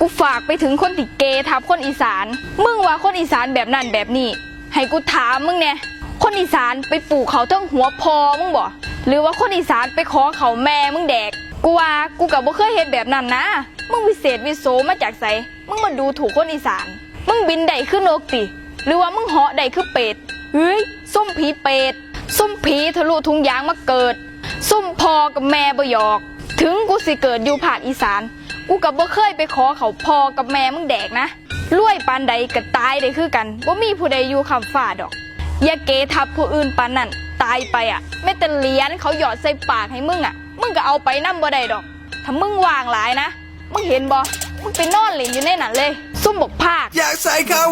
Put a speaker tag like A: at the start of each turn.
A: กูฝากไปถึงคนติเกทับคนอีสาน มึงว่าคนอีสานแบบนั้นแบบนี้ ให้กูถามมึงเนี่ย คนอีสานไปปลูกเขาทั้งหัวพอมึงบ่หรือว่าคนอีสานไปขอเขาแม่มึงแดก กูว่ากูกับบ่เคยเห็นแบบนั้นนะ มึงวิเศษวิโสมาจากไสมึงมาดูถูกคนอีสาน มึงบินได้ขึ้นนกติ หรือว่ามึงเหาะได้คือเป็ด เฮ้ยส้มผีเป็ดส้มผีทะลุทุงยางมาเกิดส้มพอกับแม่บ่หยอก ถึงกูสิเกิดอยู่ภาคอีสาน กูกับบ่เคยไปขอเขาพอกับแม่มึงแดกนะรวยปานใดก็ตายได้คือกันว่ามีผู้ใดอยู่คำฝ่าดอก อย่าเกทับผู้อื่นปานนั่นตายไปอะไม่แต่เลียนเขาหยอดใส่ปากให้มึงอะ มึงก็เอาไปนั่มบ่ได้ดอก ถ้ามึงวางหลายนะ มึงเห็นบ่มึงไปนอนเล่นอยู่ในนั้นเลย ซุ่มบกภาค
B: อยากใส่เข้า